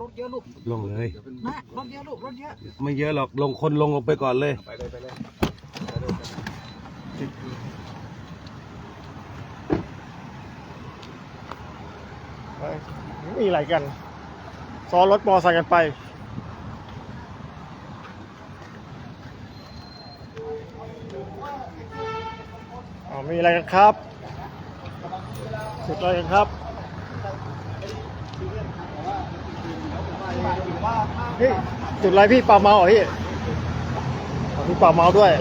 รถเยอะลูกลงเลยนะรถเยอะลูกรถเยอะไม่เยอะหรอกลงคนลงลงไปก่อนเลย ไปเลยไปเลยมีอะไรกัน ซ้อนรถมอไซค์กันไป อ๋อมีอะไรกันครับ สุดอะไรกันครับ พี่จุดอะไรพี่เป่าเมาเหรอพี่อ๋อพี่เป่าเมาด้วย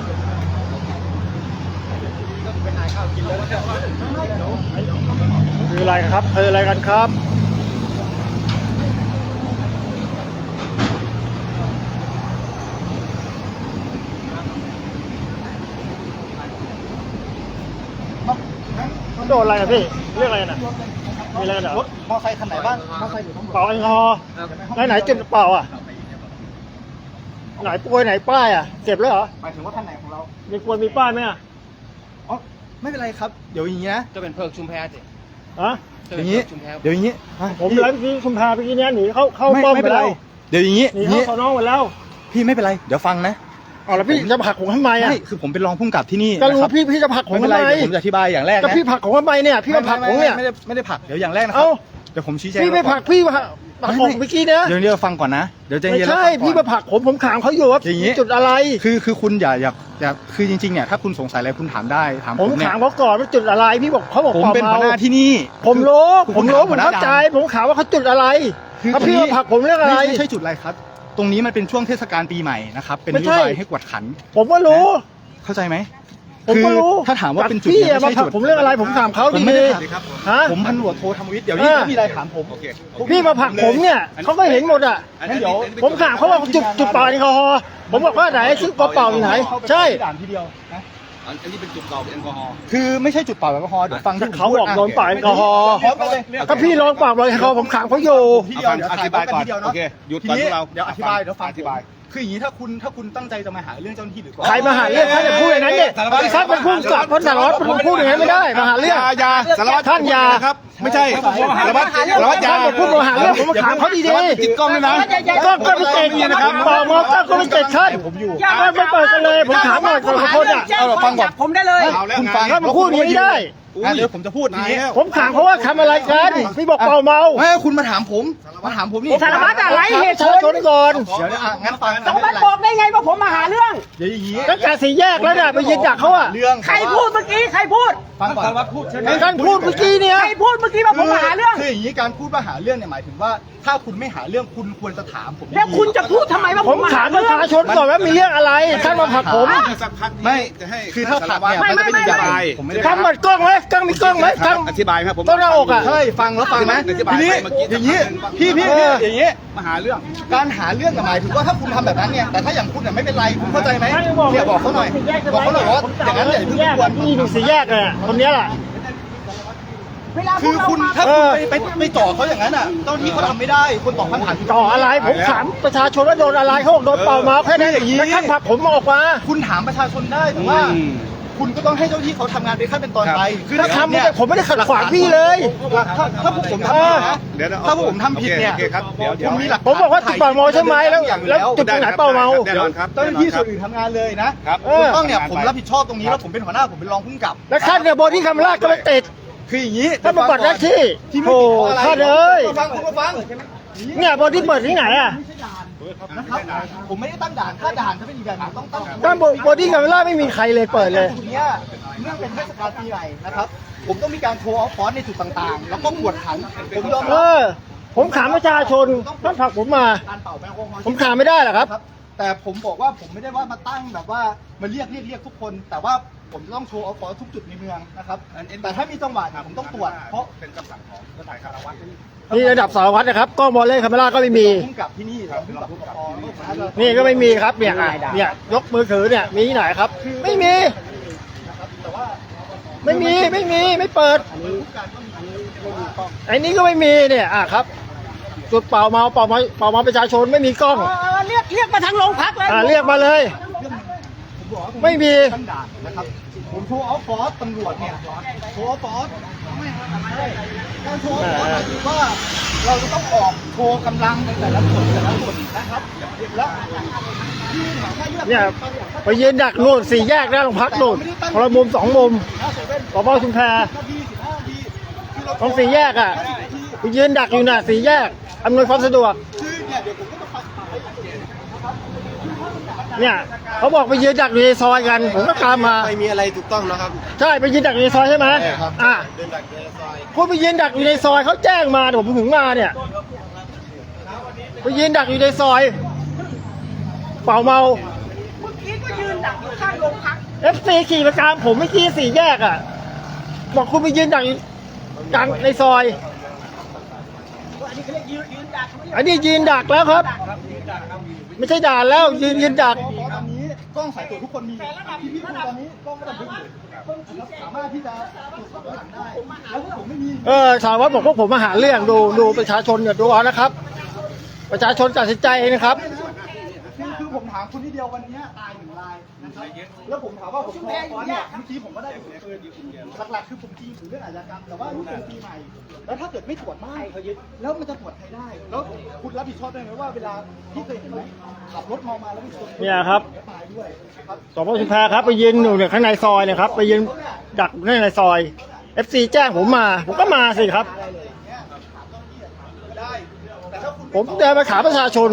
คืออะไรครับคืออะไรกันครับมันโดนอะไรอะพี่ เรื่องอะไรนะ มีอะไรกันเหรอรถมอไซค์คันไหนบ้างมอไซค์อยู่ทั้งหมดเป่าแอลกอฮอล์ไหนไหนเจ็บหรือเปล่าอะ ไหนป่วยไหนป้ายอะเจ็บแล้วเหรอหมายถึงว่าคันไหนของเรามีควรมีป้ายไหมอะอ๋อไม่เป็นไรครับ เดี๋ยวอย่างนี้นะก็เป็นเพิกชุมแพสิฮะอย่างนี้ชุมแพเดี๋ยวอย่างนี้อะผมพี่ไลฟ์ที่ชุมพาเมื่อกี้เนี้ยหนีเข้าเข้าไม่ป้อมไม่ไปเป็นไร แล้วเดี๋ยวอย่างนี้หนีอย่างเข้านี้สอนอไปแล้ว พี่ไม่เป็นไร เดี๋ยวฟังนะ อ๋อแล้วพี่จะผลักผมทำไมอะ ไม่คือผมเป็นรองผู้กำกับที่นี่ก็รู้นะครับพี่พี่จะผลักผมไม่เป็นทำไรไมเดี๋ยวผมจะอธิบายอย่างแรกก็นะพี่ผลักผมทำไมเนี่ย พี่มาผลักผมเนี่ย ไม่ได้ไม่ได้ผลักเดี๋ยวอย่างแรกนะครัเอ้าเดี๋ยวผมชี้แจงพี่ไม่ผลักพี่ผลักผลักผมเมื่อกี้เนี่ยเดี๋ยวเดี๋ยวฟังก่อนนะเดี๋ยวใจไม่เย็นใช่แล้วฟังก่อน พี่มาผลักผมผมถามเขาอยู่ว่าอย่างงี้ จุดอะไร คือคือคุณอย่าอย่าอย่าคือจริงๆเนี่ยถ้าคุณสงสัยอะไรคุณถามได้ถามผมผมเนี่ยถามเขาก่อนว่าจุดอะไรพี่บอกเขาบอกผมเป็นหัวหน้าเมาที่นี่ ผมรู้คือผมรู้คุผณมถามเข้าใจหัวหน้าด่านผมถามว่าเขาจุดอะไรคือถ้าพี่ตรงนี้มาผลักผมเรื่องอะไร ไม่ไม่ใช่จุดอะไรครับ ตรงนี้มันเป็นช่วงเทศกาลปีใหม่นะครับ เป็นไม่นโยใช่ บายให้กวดขัน ผมก็รู้ เข้าใจไหมผมก็รู้คือถ้าถามว่าเป็นจุดพี่เนี่ยอะมาไม่ผลัใช่กจุด ผมเรื่องอะไรผมถามเขาผมดีไม่ได้ๆถามฮะ ผมพันตำรวจโทธรรมวิทย์เดี๋ยวนี้เออถ้ามีอะไรถามผมพี่มาผลักผมเนี่ยเขาก็เห็นหมดอะงั้นเดี๋ยวผมถามเขาว่าจุดจุดเป่าแอลกอฮอล์ผมบอกว่าไหนซึ่งกระเป๋าอยู่ไหน ใช่ ด่านทีเดียวนะ อันนี้เป็นจุดเก่าเป็นแอลกอฮอล์ คือไม่ใช่จุดเป่าแอลกอฮอล์เดี๋ยวฟังที่ผมเขาพูดบอกะโดนเป่าแอลกอฮอล์พร้อมกันเลยก็พี่ลองเป่าแอลกอฮอล์ผมถามเขาอยู่ ทีเดียวเดี๋ยวอถ่ายธิบายก่อนทีเดียวเนาะโอเคหยุดทีก่อนนี้พวกเราเดี๋ยวอธิบายเดี๋ยวฟังอธิบาย คืออย่างนี้ถ้าคุณถ้าคุณตั้งใจจะมาหาเรื่องเจ้าหน้าที่หรือก่อนใครมาหาเรื่องท่านอย่าพูดอย่างนั้นเนี่ยท่านเป็นผู้กำกับพลสารวัตรเป็นพูดอย่างนั้นไม่ได้มาหาเรื่องยาสารวัตรท่านอย่าครับ ไม่ใช่สารวัตรสารวัตรยาท่านเป็นผู้มาหาเรื่องผมมาถามเขาดีสารวัตรติดกล้องด้วยนะๆก็ก็ไม่เจ็ดนะครับเป่ามอก็ก็ไม่เจ็ดท่านผมอยู่ก็ไม่เปิดกันเลยผมถามหน่อยคนละคนอะเอาเราฟังก่อนผมได้เลยเอาแล้วคุณไงฟังถ้ามาพูดอย่างนี้ไม่ได้ อะเดี๋ยวผมจะพูดทีนี้ ผมถามเขาว่าทำอะไรกันพี่บอกเป่าเมาไม่คุณมาถามผมมาถามผมนี่สารวัตรอะไรเหตุประชาชนก่อนเดี๋ยวนะอะงั้นฟังสารวัตรบอกได้ไงว่าผมมาหาเรื่องเดี๋ยวอย่างนี้ตั้งแต่สี่แยกแล้วเนี่ยไปยืนดักเขาอะเรื่องใครพูดเมื่อกี้ใครพูดฟังก่อนสารวัตรพูดใช่ไหมท่านพูดเมื่อกี้เนี่ยใครพูดเมื่อกี้ว่าผมมาหาเรื่องคืออย่างนี้การพูดว่าหาเรื่องเนี่ยหมายถึงว่า ถ้าคุณไม่หาเรื่องคุณควรจะถามผมดีๆแล้วคุณจะพูดทำไมว่าผผมมมาถาหามปเรื่ระองชาชนก่อนว่ามีเรื่องอะไรท่านมาผลักผมสักพักไม่จะให้คือถ้าผลักเนี่ยไม่มันจะเป็นอีกอย่างไม่ผมไม่ได้ทำหมดกล้องไหมกล้องมีกล้องไหมกล้องอธิบายครับผม ต้นหน้าอกอะใช่ฟังแล้วฟังนะอธิบายทีนี้ไปเมื่อกี้อย่างนี้สักพักหนึ่งพี่พี่เอพี่อ อย่างนี้มาหาเรื่อง การหาเรื่องน่ะหมายถึงว่าถ้าคุณทำแบบนั้นเนี่ยแต่ถ้าอย่างคุณเนี่ยไม่เป็นไรคุณเข้าใจไหมท่านบอกเนี่ยบอกเขาหน่อยบอกเขาหน่อยว่าอย่างนั้นอย่าเพิ่งแยไปกกวนที่อยู่สี่แยกเลยคนนี้แหละเวลาพคืวอกเราคุณมาถ้าเอคุณอไปไปไปจ่อเขาอย่างนั้นอะเจ้าหน้าที่เขาทำไม่ได้คุณตอบคำถามต่ออะไรผมถามประชาชนว่าโดนอะไรเขาบอกโดนเป่าเมาแค่นั้นแล้วท่านผลักผมออกมา คุณถามประชาชนได้แต่ว่าอืม คุณก็ต้องให้เจ้าหน้าที่เขาทำงานเป็นขั้นเป็นตอนไปคือถ้าถ้าทำทำเนี่ยผมไม่ได้ขัดขวางพี่เลย ถ้าถ้าพวกผมทำเอผิอดนะเดี๋ยวนะถ้าพวกผมทำผิดเนี่ยโอเคครับเดี๋ยวเดี๋ยวผมมีหลักผมบอกว่าจุดเป่าเมาใช่ไหมแล้วแล้วจุดตรงไหนเป่าเมา แน่นอนครับเจ้าหน้าที่ส่วนอื่นทำงานเลยนะครับเออถูกต้องเนี่ยผมรับผิดชอบตรงนี้แล้วผมเป็นหัวหน้าผมเป็นรองผู้กำกับ แล้วท่านเนี่ยบอดี้คาเมราก็ไม่ติดคืออย่างนี้ท่านมาปัดหน้าที่ที่ไม่โอ้ติดเพราะอะไรท่านเอ้ยคุณมาฟังคุณมาฟัง เนี่ยบอดี้เปิดที่ไหนอะนะครับผมไม่ได้ตั้งด่านถ้าด่านจะเป็นอีกแบบหนึงต้องตั้งด้านบอดี้คาเมราไม่มีใครเลยเปิดเลย จุดเนี้ยเนื่องเป็นเทศกาลปีใหม่นะครับ ผมต้องมีการโชว์ออฟฟอนต์ในจุดต่างๆ แล้วก็กวดขันผมยอมเอรับอ ผมถามประชาชนท่านผลักผมมา การเป่าแอลกอฮอล์ ผมถามไม่ได้เหรอครับครับ แต่ผมบอกว่าผมไม่ได้ว่ามาตั้งแบบว่ามาเรียกเรียกเรียกทุกคน แต่ว่า ผมจะต้องโชว์ออฟฟอนต์ทุกจุดในเมืองนะครับแต่ถ้ามีจังหวะเนี่ยผมต้องตรวจเพราะเป็นคำสั่งของสถานคารวัตรนี่ระดับสารวัตรนะครับกล้องบอลเล่คาเมราก็ไม่มีพุ่งกับที่นี่เราพุ่งกับปปแล้วก็นี่ก็ไม่มีครับเนี่ยอะเนี่ยยกมือถือเนี่ยมีที่ไหนครับ ไม่มีแต่ว่าไม่มีไม่มีไม่เปิดไอ้นี้ก็ไม่มีเนี่ยอะครับจุดเป่าเมาเป่าเมาเป่าเมาประชาชนไม่มีกล้องเออเรียกเรียกมาทางโรงพักเลยอะเรียกมาเลยผมบอกว่าผไม่มีตั้งด่านนะครับผม โชว์ออฟฟอร์สตำรวจเนี่ยโชว์ออฟฟอร์สการโชว์ออฟฟอร์สหมายถึงว่าเราจะต้องออกโชว์กำลังในแต่ละส่วนแต่ละส่วนนะครับแล้วที่หมายว่าเนี่ยไปยืนดักนู่นสี่แยกหน้าโรงพักนู่นคนละมุมสองมุมหน้าเซเว่นสพชุมแพนาทีสิบห้านาทีคือเราตรงสี่แยกอะไปยืนดักอยู่น่ะสี่แยกอำนวยความสะดวกคือเนี่ยเดี๋ยวผมก็จะไปไปอีกนะครับ เนี่ยเขาบอกไปยืนดักอยู่ในซอยกัน ผมก็ตามมาไม่มีอะไรถูกต้องนะครับใช่ไปยืนดักอยู่ในซอยใช่ไหมใช่ครับอะเดินดักในซอยคุณไปยืนดักอยู่ในซอยเขาแจ้งมาเดี๋ยวผมถึงมาเนี่ยไปยืนดักอยู่ในซอย เป่าเมาเมื่อกี้ก็ยืนดักอยู่ข้างโรงพักเอฟซีขี่มาตามผมไม่ขี่สี่แยกอะบอกคุณไปยืนดักอยู่กลางในซอย อันนี้เขาเรียกยืนยืนดักไม่ใช่อันนี้ยืนดักแล้วครับ ไม่ใช่ด่านแล้วยืนยืนดัก ตอนนี้กล้องสายตรวจทุกคนมีที่พี่พูดตอนนี้กล้องก็บันทึกอยู่นะครับสามารถที่จะตรวจสอบย้อนหลังได้แล้วผมไม่มีเออสารวัตรบอกพวกผมมาหาเรื่องดูดูประชาชนเนี่ยดูเอานะครับ ประชาชนตัดสินใจเองนะครับคือคือผมถามคุณนิดเดียววันนี้ตายหนึ่งรายนะครับแล้วผมถามว่าผมพอฟอนเนี่ยเมื่อกี้ผมก็ได้ถือปืนหลักๆคือผมจริงถือเรื่องอาชญากรรมแต่ว่านี่เป็นปีใหม่ แล้วถ้าเกิดไม่ตรวจบ้านเขายึดแล้วมันจะตรวจใครได้ แล้วคุณรับผิดชอบได้ไหมว่าเวลาที่เคยเห็นไหมขับรถเมามาแล้วมีคนเนี่ยครับตายด้วยครับสพชุมแพครับไปยืนอยู่เนี่ยข้างในซอยเนะครับไปยืนดักข้างในซอย FC แจ้งผมมา ผมก็มาสิครับได้แต่ถ้าคุณผมเดินมาถามประชาชน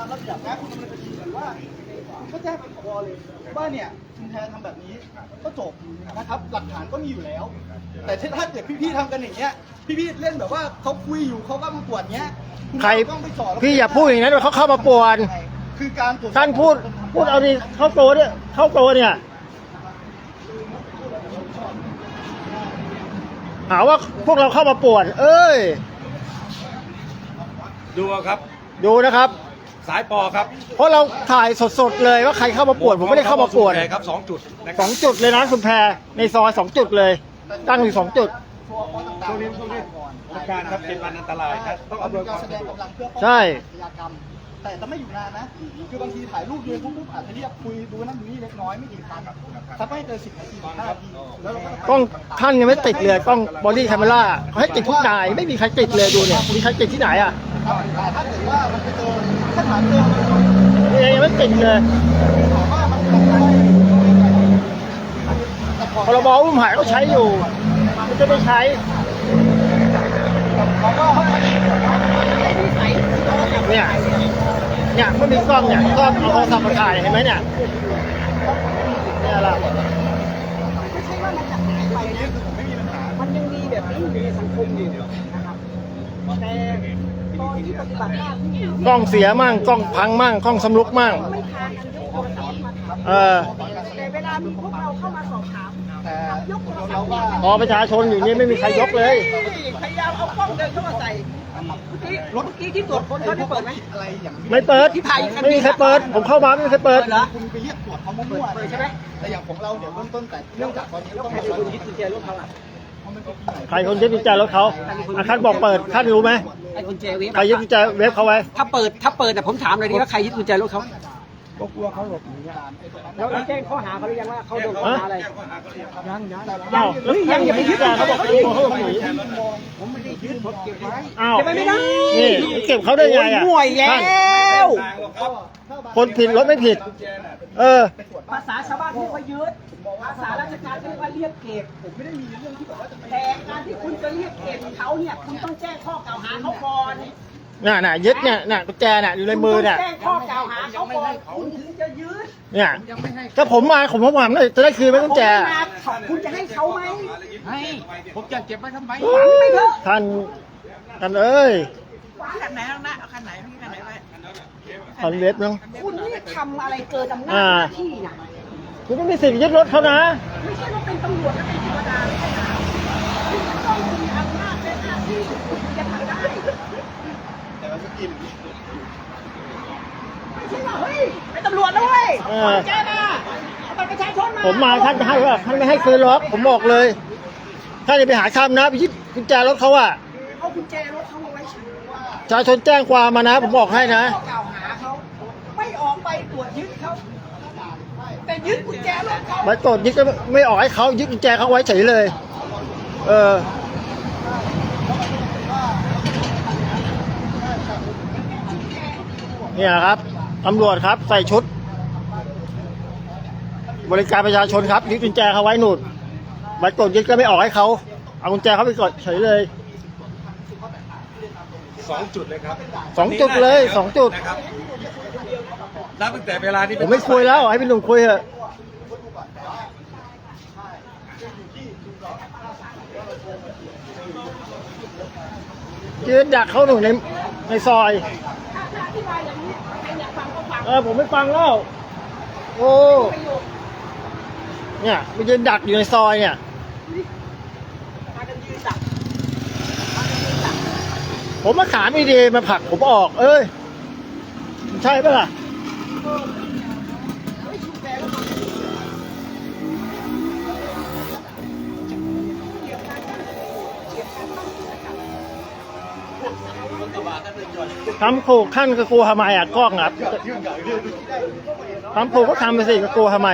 ามผิดตามระเบียบนะคุณดำเนินคดีหรือว่าคุณก็แจ้งไปผบเลยว่าเนี่ยคุณแทนทำแบบนี้ก็จบนะครับ หลักฐานก็มีอยู่แล้ว แต่ถ้าเกิดพี่ๆทำกันอย่างเงี้ยพี่ๆเล่นแบบว่าเขาคุยอยู่เขาก็มาตรวจเงี้ยณใครก็ต้องไปจ่อแล้วพี่อย่าพูดอย่างนั้นว่าเขาเข้ามาป่วน คือการตรวจสอบท่านพูดพูดเอาดิเข้าตัวเนี่ยเข้าตัวเนี่ยหาว่าพวกเราเข้ามาป่วน เอ้ย ดูเอาครับ ดูนะครับ สายปอครับเพราะเราถ่ายสดๆเลยว่าใครเข้ามาป่วนผมไม่ได้เข้ามาป่วนใช่ครับสองจุดนะคสรัอบงจุดเลยนะคุณแพรในซอยสองจุดเลยตั้งอยู่สองจุด ช่วงนี้ช่วงนี้การครับเป็นวันอันตรายครับต้องเอาอำนวยคการวามแสสะดดงวกกำลังเพื่อป้องใช่กันอาชญากรรม แต่จะไม่อยู่นานนะ คือบางทีถ่ายรูปยืนปุ๊บปุ๊บอาจจะเรียกคุยดูนั่นดูนี่เล็กน้อยไม่กี่ครั้งสักไม่เกินสิบนาทีห้านาทีแล้วเราก็จะไปกล้องท่านยังไม่ติดเลยกล้องบอดี้แคมเมราเขาให้ติดทุกนาย ไม่มีใครติดเลยดูเนี่ยมีใครติดที่ไหนอะครับแต่ถ้าเกิดว่ามันไปเจอ ยังไม่ติดเลยถามว่ามันเป็นอก่อนพรบอุ้มหายก็ใช้อยู่ มันจะไม่ใช้เขาก็เนี่ยเนี่ยไม่มีกล้องเนี่ยก็เอาโทรศัพท์มาถ่ายเห็นไหมเนี่ยเนี่ยล่ะไม่ใช่ว่ามันจะหายไปนะมันยังมีแบบนี้อยู่ในสังคมอยู่นะครับแต่ กล้องเสียมั่งกล้องพังมั่งกล้องสำลุกมั่งไม่พากันยกโทรศัพท์มาถามเออแต่เวลามีพวกเราเข้ามาสอบถามแต่ยกโทรศัเราพท์ว่าพอประชาชนอยู่นี่ไม่มีใครยกเลย พยายามเอากล้องเดินเข้ามาใส่เมื่อกี้รถเมื่อกี้ที่ตรวจค้นเขาได้เปิดไหมอะไรอย่างนี้ไม่เปิดที่ถ่ายคันนี้ไม่มีใครเปิด ผมเข้ามาไม่มีใครเปิดเหรอคุณไปเรียกตรวจเขามั่วๆเลยใช่ไหมแต่อย่างของเราเนี่ยเบื้องต้นแต่เรื่องจากตอนนี้ต้องใครเป็นคนยึดกุญแจรถเขาอะใครคนยึดกุญแจรถเขาอะท่านบอกเปิดท่านรู้ไหม ไอ้กุญแจเวฟใครยึดกุญแจเว็บเขาไว้ ถ้าเปิดถ้าเปิดแต่ผมถามเลยดิว่าใครยึดกุญแจรถเขา ก็กลัวเขาหลบหนีกันแล้วเราแจ้งข้อหาเขาหรือยังว่าเขาโดนข้อหาอะไรยังยังอ้าวเฮ้ยยังอย่าไปยึดเขาบอกเขาบอกเขาหนีผมไม่ได้ยึดผมเก็บไว้อ้าวเก็บไว้ไม่ได้นี่เก็บเขาได้ไงอะโอ้ยห่วยแล้วคนผิดรถไม่ผิด เออ ภาษาชาวบ้านเรียกว่ายึดภาษาราชการเรียกว่าเรียกเก็บผมไม่ได้มีเรื่องที่แบบว่าจะไปแต่การที่คุณจะเรียกเก็บเขาเนี่ยคุณต้องแจ้งข้อกล่าวหาเขาก่อน น่ะน่ะยึดเนี่ยน่ะกุญแจน่ะอยู่ในมือเนี่ยคุณต้องแจ้งข้อกล่าวหาเขาก่อนคุณถึงจะยึดเนี่ยถ้าผมมาผมผมถามจะได้คืนไหมกุญแจผมมาคุณจะให้เขาไหมให้ผมจะเก็บไว้ทำไมฝังไม่เถอะท่านท่านเอ้ยคันไหนข้างหน้าเอาคันไหนพี่คันไหนไว้ท่านเว็บเนาะคุณเนี่ยทำอะไรเกินอำนาจอ่าหน้าที่นะคุณไม่มีสิทธิ์ยึดรถเขานะไม่ใช่ว่าเป็นตำรวจและเป็นเทวดาไม่ใช่นะคุณจะต้องมีอำนาจและหน้าที่คุณถึงจะทำได้ แต่ว่าสกิน ไม่ใช่ว่า เฮ้ยเป็นตำรวจนะเว้ยเออ แจ้มาเอาบัตรประชาชนมาผมมาท่านจะให้ว่าท่านไม่ให้คืนหรอกผมบอกเลยท่านอย่าไปหาคำนะไปยึดกุญแจรถเขาอะเอากุญแจรถเขามาไว้เฉยประชาชนแจ้งความมานะ ผมบอกให้นะ ข้อกล่าวหาเขาไม่ออกไปตรวจยึดเขาแต่ยึดกุญแจรถเขาใบกดยึดก็ไม่ออกให้เขายึดกุญแจเขาไว้เฉยเลย เออ เนี่ยครับ ตำรวจครับ ใส่ชุด บริการประชาชนครับยึดกุญแจเขาไว้หนุดใบกดยึดก็ไม่ออกให้เขาเอากุญแจเขาไปกดเฉยเลย สองจุดเลยครับสองจุดเลยสองจุด นะครับนับตั้งแต่เวลาที่ผมไม่คุยแล้วให้พี่หนุ่มคุยเถอะยืนดักเขาหนูในในซอยเอ อผมไม่ฟังแล้ว โอ้เนี่ยไปยืนดักอยู่ในซอยเนี่ยมากันยืนดักผมมาขามดีๆมาผลักผมออก เอ้ย ใช่ปะล่ะ ทำถูกขั้นก็กลัวทำไมอะกล้องครับทำถูกก็ทำไปสิก็กลัวทำไม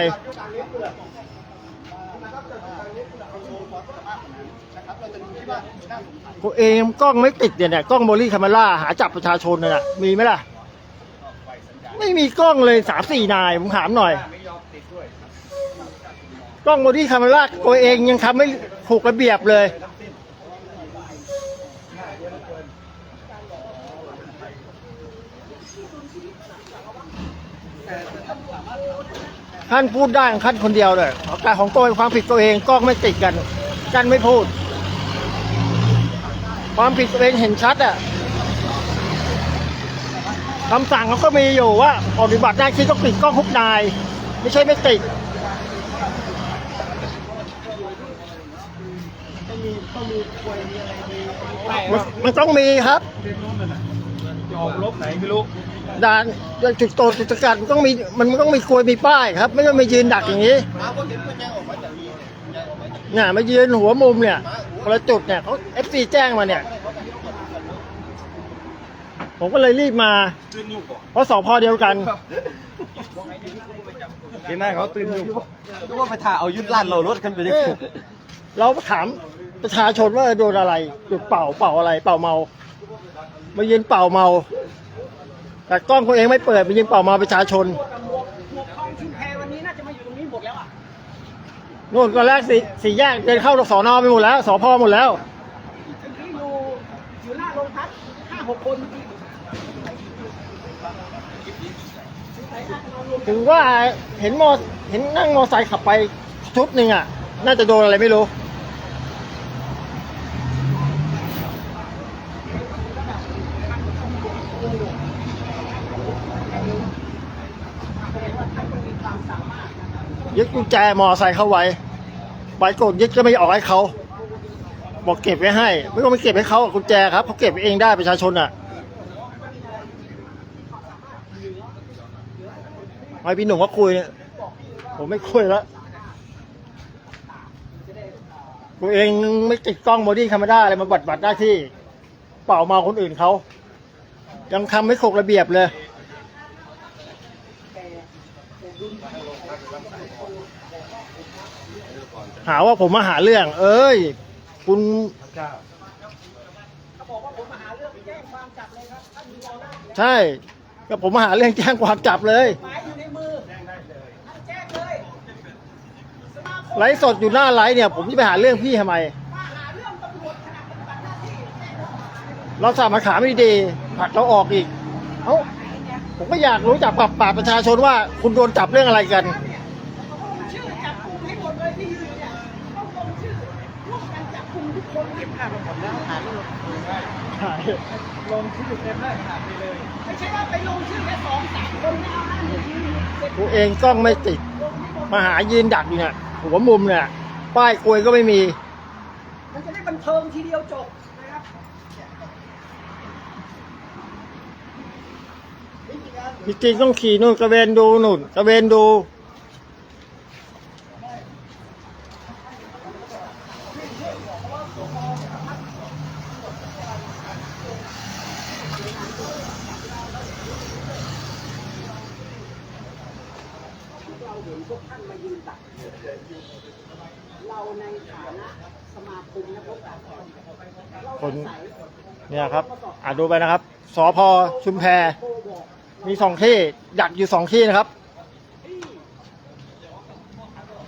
ตัวเองกล้องไม่ติดเนี่ยเนี่ยกล้องโมลี่คาเมล่าหาจับประชาชนน่ะมีไหมล่ะ ไม่มีกล้องเลยสามสี่นายผมถามหน่อย กล้องโมลี่คาเมล่าตัวเองยังทำไม่ถูกระเบียบเลย ท่านพูดได้ของท่านคนเดียวเลยแต่ของตัวเองความผิดตัวเองกล้องไม่ติดกัน กันไม่พูด ความผิดตัวเองเห็นชัดอะคำสั่งเขาก็มีอยู่ว่าปฏิบัติหน้าที่ต้องติดกล้องทุกนาย ไม่ใช่ไม่ติดมันมันต้องมีครับ จะออกลบไหนไม่รู้ ด่านจุดโตจุดสกัดมันต้องมีมันมันต้องมีกลวยมีป้ายครับ ไม่ต้องมายืนดักอย่างนี้เนี่ยมายืนหัวมุมเนี่ยคนละจุดเนี่ยเขาเอฟซีแจ้งมาเนี่ย ผมก็เลยรีบมา เพราะสพเดียวกันเห็นหน้าเขาตื่นอยู่นึกว่าไปถ่ายเอายุดลั่นเรารถกันไปดิเออเราถามประชาชนว่าโดนอะไรจุดเป่าเป่าอะไร เป่าเมา มายืนเป่าเมา แต่กล้องตัวเองไม่เปิดมายืนเป่าเมาประชาชนหมวกหมวกทองชุมแพวันนี้น่าจะมาอยู่ตรงนี้หมดแล้วอะนู่นก็แรกสี่สี่แยกเดินเข้าสอนอไปหมดแล้วสพหมดแล้วทีนี้อยู่อยู่หน้าโรงพักห้าหกคนถึงว่าเห็นมอเห็นนั่งมอไซค์ขับไปชุดหนึ่งอะ น่าจะโดนอะไรไม่รู้ กุญแจมอไซค์เข้าไว้ใบกดยึดก็ไม่ออกให้เขาบอกเก็บไว้ให้ ไม่ต้องไปเก็บให้เขากุญแจครับเขาเก็บเองได้ประชาชนอะให้พี่หนุ่มก็คุยเนี่ยผมไม่คุยแล้วตัวเองไม่ติดกล้องบอดี้คามดาอะไรมาบัดบัดหน้าที่ เป่าเมาคนอื่นเขายังทำไม่ถูกระเบียบเลย หาว่าผมมาหาเรื่อง เอ้ย คุณเขาบอกว่าผมมาหาเรื่องแจ้งความจับเลยครับใช่ก็ผมมาหาเรื่องแจ้งความจับเลยไลฟ์สดอยู่หน้าไลฟ์เนี่ย ผมจะไปหาเรื่องพี่ทำไม เราที่แจ้งข้อหาราสามาขาไม่ดีผลักเราออกอีก เอ้าผมก็อยากรู้จากปากปากประชาชนว่าคุณโดนจับเรื่องอะไรกัน เก็บภาพมาหมดแล้วหาเรื่องลงชื่อเต็มได้ขนาดนี้เลย ไม่ใช่ว่าไปลงชื่อแค่สองสามคนไม่เอาห้าหนึ่งเสร็จตัวเองกล้องไม่ติด มาหายืนดักอยู่เนี่ยหัวมุมเนี่ยป้ายกลวยก็ไม่มี มันจะได้บันเทิงทีเดียวจบนะครับจริงๆต้องขี่นู่นกระเวนดูนู่นกระเวนดู เห็นพวกท่านมายืนดักเราในฐานะสมาคมนักรบต่าระเทศเราคนเนี่ยครับอ่าดูไปนะครับสพชุมแพมีสองที่ดักอยู่สองที่นะครับ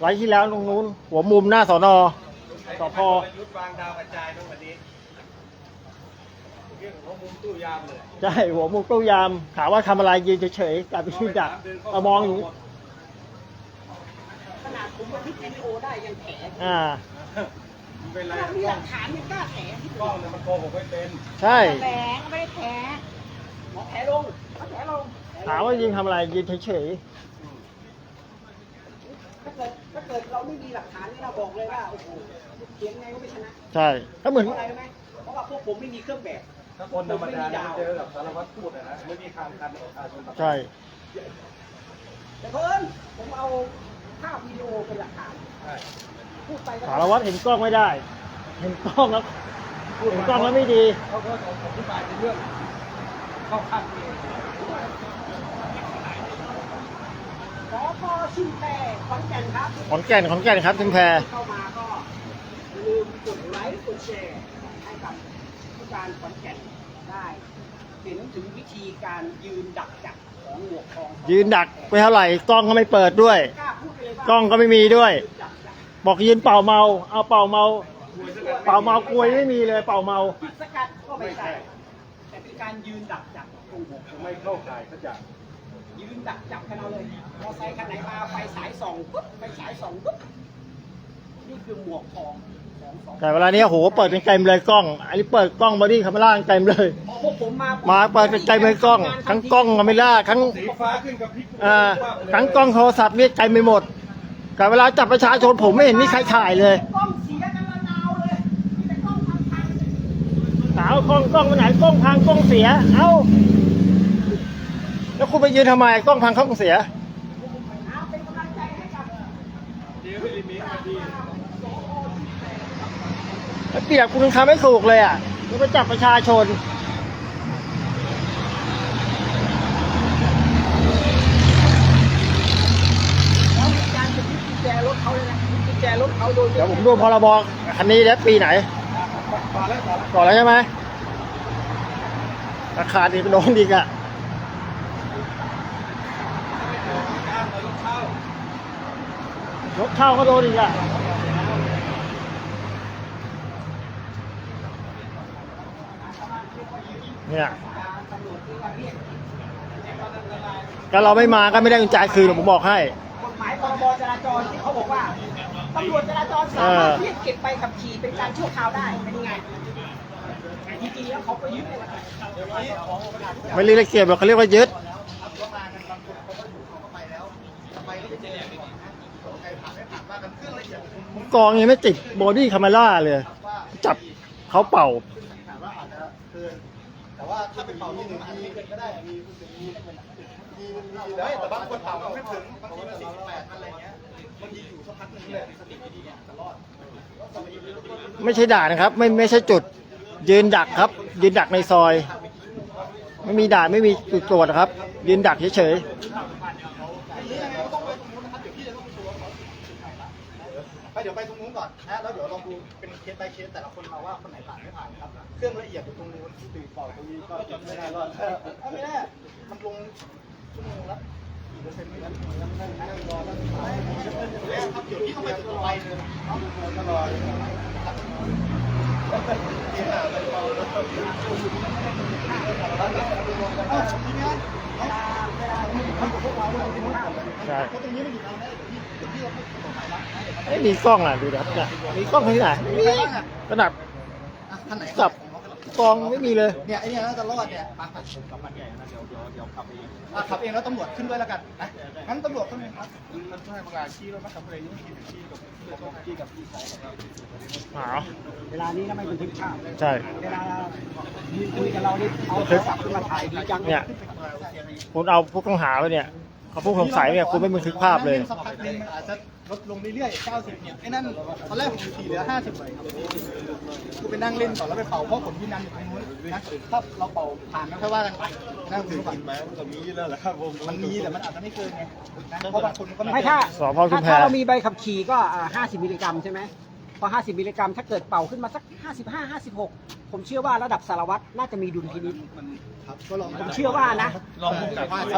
ไว้ที่แล้วตรงนู้น หัวมุมหน้าสอนอสพยุทธวางดาวกระจายตรงวันนี้เรื่องของมุมตู้ยามเลยใช่หัวมุมตู้ยามถามว่าทำอะไรยืนเฉยๆกลายเป็นที่ดักเรามองอยู่ ผมบันทึกวิดีโอได้ยังแถอ่า มันเป็นไรถ้ามีหลักฐานยังกล้าแถที่กล้องเนี่ยมันโกหกไม่เป็นใช่แถไม่ได้แถหมอแถลงเขาแถลงถามว่ายืนทำอะไรยืนเฉยถ้าเกิดถ้าเกิดเราไม่มีหลักฐานนี่เราบอกเลยว่าโอ้โหเขียนไงก็ไม่ชนะๆ ใช่ ก็เหมือน เพราะอะไรรู้ไหมเพราะว่าพวกผมไม่มีเครื่องแบบ ถ้าคนธรรมดาเนี่ยเจอกับสารวัตรพูดอะนะไม่มีทางทันประชาชนใช่ แต่เพิ่นผมเอา ภาพวิดีโอเป็นหลักฐานใช่พูดไปก็สารวัตรเห็นกล้องไม่ได้ เห็นกล้องแล้วเห็นกล้องแล้วไม่ดีเขาก็อธิบายในเรื่องเข้าข้างเองสพชิมแพรขอนแก่นครับขอนแก่นขอนแก่นครับชุมแพเข้ามาก็อย่าลืมกดไลค์กดแชร์ให้กับผู้การขอนแก่นได้เห็นถึงวิธีการยืนดักจับของหมวกทองยืนดักไปเท่าไหร่กล้องก็ไม่เปิดด้วย กล้าพูดไปเลยว่ากล้องก็ไม่มีด้วยดักจับบอกยืนเป่าเมา เอาเป่าเมา เป่าเมากลวยไม่มีเลยเป่าเมาปิดสกัดก็ไม่ใช่แต่เป็นการยืนดักจับตรงหมวกไม่เข้าข่ายเขาจะยืนดักจับกันเอาเลยมอไซค์คันไหนมาไฟสายส่องปุ๊บไฟฉายส่องปุ๊บนี่คือหมวกทองของสองแต่เวลานี้โหเปิดเป็นเต็มเลยกล้อง อันนี้เปิดกล้องบอดี้คาเมล่าเต็มเลย พอพวกผมมามามาเปิดเป็นเต็มเลยกล้อง ทั้งกล้องคาเมล่าทั้งสีฟ้าขึ้นกับพริกอ่าทั้งกล้องโทรศัพท์เนี่ยเต็มไปหมด แต่เวลาจับประชาชนผมไม่เห็นมีใครถ่ายเลยกล้องเสียกันละนาวเลยมีแต่กล้องพังๆสาวกล้องกล้องไปไหนกล้องพังกล้องเสีย เอ้า แล้วคุณไปยืนทำไมกล้องพังกล้องเสีย เอาเป็นกำลังใจให้กับเดี๋ยวไม่ได้มีคดีแล้วเปรียบคุณทำไม่ถูกเลยอะแล้วไปจับประชาชน แล้วมีการจะยึดกุญแจรถเขาเลยนะยึดกุญแจรถเขาโดยเดี๋ยวผมดูพรบคันนี้แล้วปีไหน ก่อนแล้วใช่ไหมราคาดีเป็นโดนดีกะรถเข้าก็โดนอีกอะเนี่ยก็เราไม่มาก็ไม่ได้กุญแจคืนหรอผมบอกให้กฎหมายพรบจราจรที่เขาบอกว่า ตำรวจจราจรสามารถเรียกเก็บใบขับขี่เป็นการชั่วคราวได้เป็นยังไงแต่จริงๆแล้วเขาก็ยึดเลยนะไม่เรียกเก็บหรอกเขาเรียกว่ายึดกองยังไม่ติดบอดี้คาเมล่าเลย จับเขาเป่าถามว่าอาจจะเกินแต่ว่าถ้าเป็นเป่าที่หนึ่งทีก็ได้มีมีมีมีได้แต่บางคนเป่ามันไม่ถึงบางทีมันสี่สิบแปดอะไรเงี้ยบางทีอยู่สักพักหนึงเลยสติไม่ดีเนี่ยจะรอด ไม่ใช่ด่านนะครับ ไม่ไม่ใช่จุด ยืนดักครับ ยืนดักในซอย ไม่มีด่านไม่มีจุดตรวจครับ ยืนดักเฉยไปเดี๋ยวไปตรงนู้นก่อนนะแล้วเดี๋ยวลองดูเป็นเคส by เคสแต่ละคนมาว่าคนไหนผ่านไม่ผ่านครับ เครื่องละเอียดอยู่ตรงนู้นตื่นเป่าตรงนี้ก็ไม่ได้รอดไม่ได้มันลงชั่วโมงละกี่เปอร์เซ็นไม่รู้นั่งนั่งนั่งรอนั่งขายครับเดี๋ยวพี่ต้องไปจุดไปเลยนะก็รอครับที่หาไปเลยที่นู้นๆใช่เพราะตรงนี้ไม่มีทางรา พูดตรงไหนละไม่มีกล้องอะดูนะครับเนี่ยมีกล้องที่ไหนมีขนาดอะท่านไหนจับ กองไม่มีเลยเนี่ยไอเนี่ยน่าจะรอดเนี่ยมาขับผมกับมันใหญ่นะเดี๋ยวเดี๋ยวเดี๋ยวขับเองอะขับเองแล้วตำรวจขึ้นด้วยแล้วกันนะงั้นตำรวจขึ้นเลยครับมันช่วยประกาศชี้รถมาขับอะไรนี่ไม่ชี้กับชี้กับพี่สายหาเวลานี้นะไม่บันทึกภาพใช่เวลายืนคุยกับเรานี่เอาโทรศัพท์ขึ้นมาถ่ายดีจังเนี่ยคุณเอาผู้ต้องหาไปเนี่ยเขาผู้สงสัยเนี่ยคุณไม่บันทึกภาพเลยสักพักนึงอาจจะ ลดลงเรื่อยๆ 90 เนี่ย ไอ้นั่นตอนแรกผมขี่เหลือ 50เลยครับกูไปนั่งเล่นต่อแล้วไปเป่าเพราะผมยืนยันอยู่ตรงนู้นนะถ้าเราเป่าผ่านก็แค่ว่ากันไปนั่งดูก่อนแม้มันก็มีแล้วแหละครับผมมันมีแต่มันอาจจะไม่เกินไงนะเพราะบางคนมันก็ไม่ถ้าสพชุมแพ ถ้าเรามีใบขับขี่ก็อ่า50 มิลลิกรัมใช่ไหม พอ 50 มิลลิกรัม ถ้าเกิดเป่าขึ้นมาสัก 55 56 ผมเชื่อว่าระดับสารวัตรน่าจะมีดุลพินิจมันครับก็ลองผมเชื่อว่านะ ลอง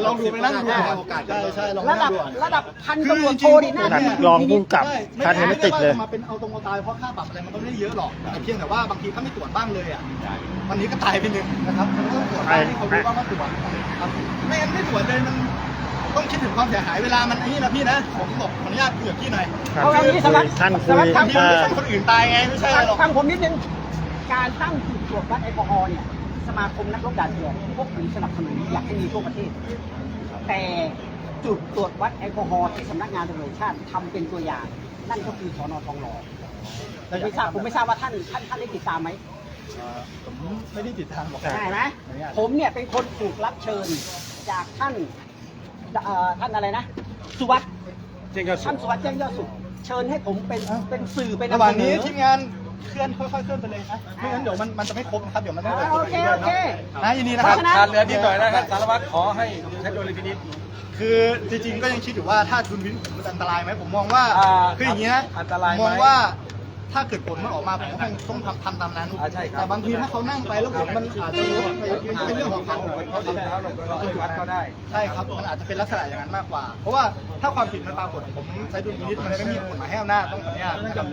ลองดูไปนั่งดูโอกาสใช่ใช่ลองระนั่ดังบดูระดับพันตำรวจโทนี่น่าขนาจะดมีดุรลองพินิพุ่จ งกับคันยังไม่ติดเลย มาเป็นเอาตรงเอาตายเพราะค่าปรับอะไรมันก็ไม่ได้เยอะหรอกแต่เพียงแต่ว่าบางทีถ้าไม่ตรวจบ้างเลยอะวันนี้ก็ตายไปหนึ่งนะครับมันก็ต้องตรวจบ้างที่เขารู้ว่าเขาตรวจครับไม่งั้นไม่ตรวจเลยมัน ต้องคิดถึงความเสียหายเวลามันไอ้นี่นะพี่นะผมบอกขออนุญาตคุยกับพี่หน่อยครับเอาอย่างนี้สารวัตรท่านคุสารวัตยรครับบางทีมันไม่ใช่คนอื่นตายไงไม่ใช่อะไรหรอกฟังผมนิดนึงการตั้งจุดตรวจวัดแอลกอฮอล์เนี่ยสมาคมนักรบด่านเถื่อนพวกผมสนับสนุนอยากให้มีทั่วประเทศ แต่จุดตรวจวัดแอลกอฮอล์ที่สำนักงานตำรวจแห่งชาติทำเป็นตัวอย่าง นั่นก็คือสอนอทองหล่อผมไม่ทราบผมไม่ทราบว่าท่านท่านท่านได้ติดตามไหมผมไม่ได้ติดตามหรอกใช่ไหมผมเนี่ยเป็นคนถูกรับเชิญจากท่าน เอ่อท่านอะไรนะ สุวัสด์จริงก็สุท่าดนสุวัสด์แจ้งยอดสุข เชิญให้ผมเป็นเป็นสื่อเป็นระหว่างนี้ำเสทีมงานเคลื่อนค่อยๆเคลื่อนไปเลยนะไม่งั้นเดี๋ยวมันมันจะไม่ครบนะครับเดี๋ยวมันต้องอ่าโอเคโอเค นะยินดีนะเพครับราะฉะนั้นการเรือนิดหน่อยนะครับสารวัตรขอให้ใช้ดุลพินิจ คือจริงๆก็ยังคิดอยู่ว่าถ้าดุลวินมันอันตรายไหมผมมองว่าอ่าคืออย่างนี้นะอันตรายไหมผมมองว่า ถ้าเกิดผลมันออกมาผมก็คงต้องทำทำตามนั้น อ่าใช่ครับ แต่บางทีถ้าเขานั่งไปแล้วผลมันอาจจะลดไปเป็นเรื่องของเขา เขาทำแล้วเราก็วัดก็ได้ ใช่ครับ มันอาจจะเป็นลักษณะอย่างนั้นมากกว่า เพราะว่าถ้าความผิดมันปรากฏผมใช้ดุลพินิจมันไม่มีกฎหมายให้อำนาจต้องขออนุญาตนะครับ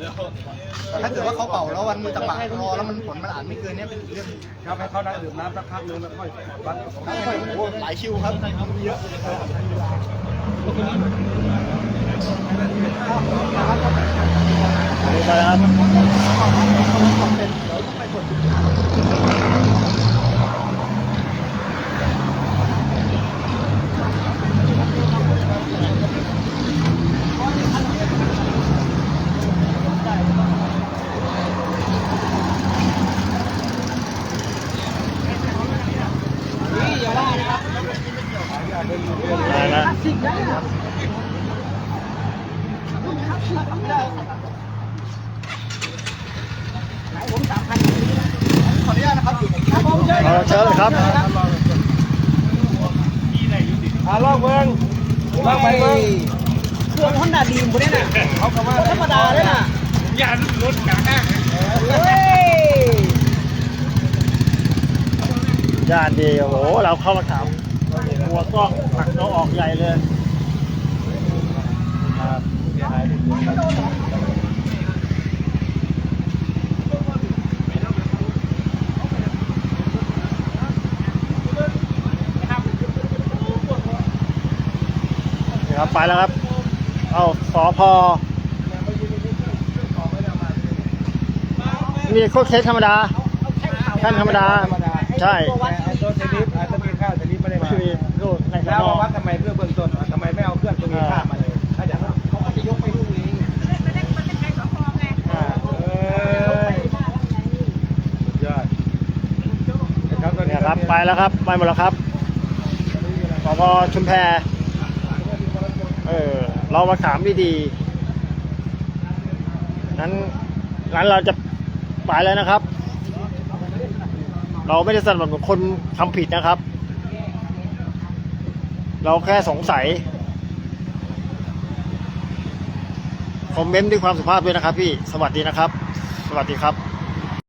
แต่ถ้าเกิดว่าเขาเป่าแล้ววันมือจังหวะรอแล้วมันผลมันอาจไม่เกินเนี้ยเป็นอีกเรื่องหนึงครับให้เขานั่งดื่มน้ำสักพักนึงแล้วค่อยวัดโอ้โหหลายคิวครับมีเยอะ ไปแล้วครับ นี่อย่าว่านะครับ ได้แล้ว คลาสสิกนะเนี่ยไหนผมสามพัน ขออนุญาตนะครับอยู่ผม ครับผม เชิญเอาเชิญเลยครับอ่าลองเมืองลองไปเมืองเครื่องฮอนด้าดีมคนนี้น่ะเขาก็ว่าธรรมดาเลยน่ะอย่ารถกลางหน้าเฮ้ยญาติดีโอ้โห เราเข้ามาถามหัวกล้องผลักเราออกใหญ่เลยครับนี่ครับ ไปแล้วครับ เอาสอพอนี่โคตรเคสธรรมดาท่านธรรมดา ใช่ตัววัดไอ้ตัวชนิดไอ้ตัวมีค่าชนิดไม่ได้มาคือลูกในสแล้วนอวัดทำไมเพื่อเบื้องต้นทำไมไม่เอาเครื่องตัวมีค่ามาเลยถ้าอย่างนั้นเขาก็จะยกไปดูเองอ่าเอ้ยยอดนะครับตอนเนี่นี้ยครับไปแล้วครับ ไปหมดแล้วครับสพชุมแพเออ เรามาถามดีๆนั้นนั้นเราจะไปแล้วนะครับ เราไม่ได้สนับสนุนคนทำผิดนะครับ เราแค่สงสัย คอมเมนต์ด้วยความสุภาพด้วยนะครับพี่ สวัสดีนะครับ สวัสดีครับ